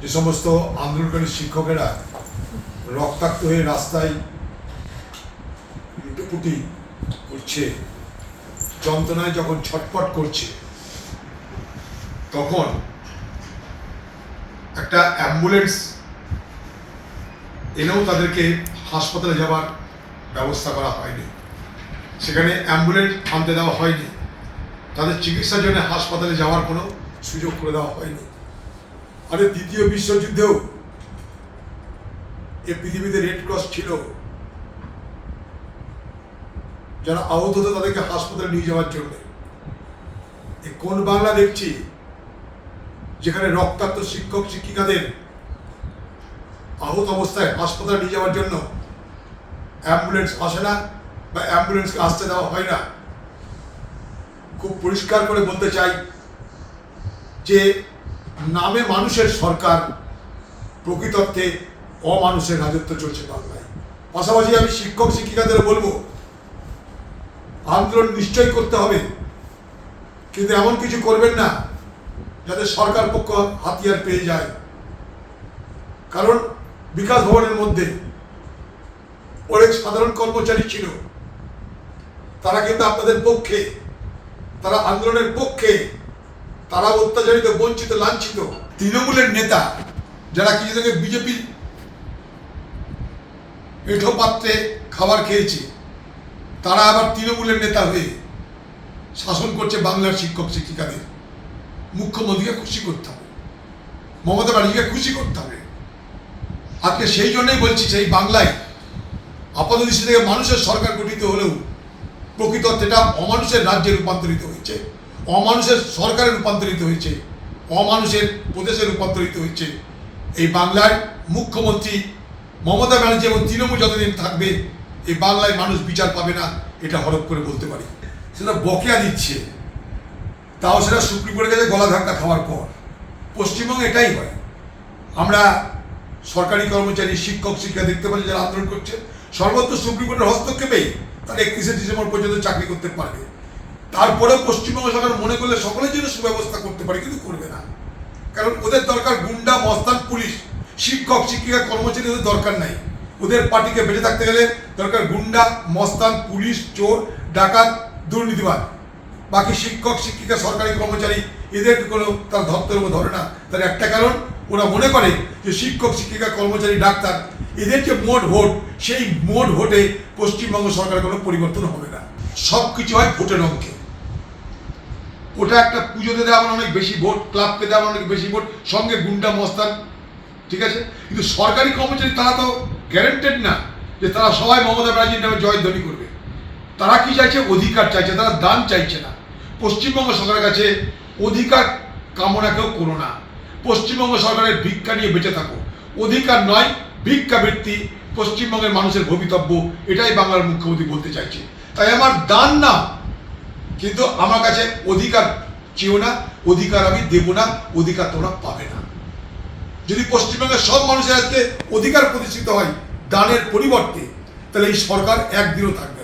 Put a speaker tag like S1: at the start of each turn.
S1: যে সমস্ত আন্দোলনকারী শিক্ষকেরা রক্তাক্ত হয়ে রাস্তায় লুটোপুটি করছে, যন্ত্রণায় যখন ছটপট করছে, তখন একটা অ্যাম্বুলেন্স এনেও তাদেরকে হাসপাতালে যাওয়ার ব্যবস্থা করা হয়নি। সেখানে অ্যাম্বুলেন্স আনতে দেওয়া হয়নি। তাদের চিকিৎসার জন্য হাসপাতালে যাওয়ার কোনো সুযোগ করে দেওয়া হয়নি। আরে দ্বিতীয় বিশ্বযুদ্ধেও এ পৃথিবীতে রেড ক্রস ছিল। যারা আহত হতো তাদেরকে হাসপাতালে নিয়ে যাওয়ার জন্য। কোন বাংলা দেখছি যেখানে রক্তাক্ত শিক্ষক, শিক্ষিকাদের আহত অবস্থায় হাসপাতালে নিয়ে যাওয়ার জন্য অ্যাম্বুলেন্স আসে না বা অ্যাম্বুলেন্সকে আসতে দেওয়া হয় না? খুব পরিষ্কার করে বলতে চাই যে নামে মানুষের সরকার প্রকৃতর্থে অমানুষের রাজত্ব চলছে বাংলায়। পাশাপাশি আমি শিক্ষক শিক্ষিকাদের বলব, আন্দোলন নিশ্চয়ই করতে হবে, কিন্তু এমন কিছু করবেন না যাতে সরকার পক্ষ হাতিয়ার পেয়ে যায়। কারণ বিকাশ ভবনের মধ্যে অনেক সাধারণ কর্মচারী ছিল। তারা কিন্তু আপনাদের পক্ষে, তারা আন্দোলনের পক্ষে তারা অত্যাচারিত, বঞ্চিত, লাঞ্ছিত তৃণমূলের নেতা যারা কিছু বিজেপি এঠো পাত্রে খাবার খেয়েছে, তারা আবার তৃণমূলের নেতা হয়ে শাসন করছে বাংলার শিক্ষক, শিক্ষিকাদের। মুখ্যমন্ত্রীকে খুশি করতে হবে, মমতা ব্যানার্জিকে খুশি করতে হবে। আজকে সেই জন্যই বলছি, সেই বাংলায় আপাত দৃষ্টি থেকে মানুষের সরকার গঠিত হলেও প্রকৃত এটা অমানুষের রাজ্যে রূপান্তরিত হয়েছে। অমানুষের সরকারে রূপান্তরিত হয়েছে, অমানুষের প্রদেশে রূপান্তরিত হয়েছে। এই বাংলার মুখ্যমন্ত্রী মমতা ব্যানার্জি এবং তৃণমূল যতদিন থাকবে, এই বাংলায় মানুষ বিচার পাবে না, এটা হরপ করে বলতে পারি। সেটা বকেয়া দিচ্ছে। তাও সেটা সুপ্রিম কোর্টের কাছে গলা ধাক্কা খাওয়ার পর। পশ্চিমবঙ্গে এটাই হয়। আমরা সরকারি কর্মচারী, শিক্ষক শিক্ষা দেখতে পাচ্ছি যারা আন্দোলন করছে। সর্বত্র সুপ্রিম কোর্টের হস্তক্ষেপেই তারা একত্রিশে ডিসেম্বর পর্যন্ত চাকরি করতে পারবে। তারপরে পশ্চিমবঙ্গ সরকার মনে করলে সকলের জন্য সুব্যবস্থা করতে পারে, কিন্তু করবে না। কারণ ওদের দরকার গুন্ডা, মস্তান, পুলিশ। শিক্ষক, শিক্ষিকা, কর্মচারী ওদের দরকার নাই। ওদের পার্টিকে বেঁচে থাকতে গেলে দরকার গুন্ডা, মস্তান, পুলিশ, চোর, ডাকাত, দুর্নীতিবাদ। বাকি শিক্ষক, শিক্ষিকা, সরকারি কর্মচারী, এদের কোনো তার ধরতে ধরে না। তার একটা কারণ, ওরা মনে করে যে শিক্ষক, শিক্ষিকা, কর্মচারী, ডাক্তার, এদের যে মোট ভোট, সেই মোট ভোটে পশ্চিমবঙ্গ সরকারের কোনো পরিবর্তন হবে না। সব কিছু হয় ভোটের অঙ্কে। ওটা একটা পুজোতে দেওয়া মানে অনেক বেশি ভোট, ক্লাবকে দেওয়া মানে অনেক বেশি ভোট, সঙ্গে গুন্ডা, মস্তান, ঠিক আছে? কিন্তু সরকারি কর্মচারী তারা তো গ্যারেন্টেড না যে তারা সবাই মমতা ব্যানার্জির নামে জয়ধ্বনি করবে। তারা কি চাইছে? অধিকার চাইছে, তারা দান চাইছে না। পশ্চিমবঙ্গ সরকারের কাছে অধিকার কামনা কেউ করো না। পশ্চিমবঙ্গ সরকারের ভিক্ষা নিয়ে বেঁচে থাকো। অধিকার নয়, ভিক্ষা ভিক্ষাবৃত্তি পশ্চিমবঙ্গের মানুষের ভবিতব্য, এটাই বাংলার মুখ্যমন্ত্রী বলতে চাইছে। তাই আমার দান না কিন্তু আমার কাছে অধিকার চেয়েও না, অধিকার আমি দেব না, অধিকার তোমরা পাবে না যদি পশ্চিমবঙ্গের সব মানুষের আজকে অধিকার প্রতিষ্ঠিত হয়, দানের পরিবর্তে, তাহলে এই সরকার একদিনও থাকবে।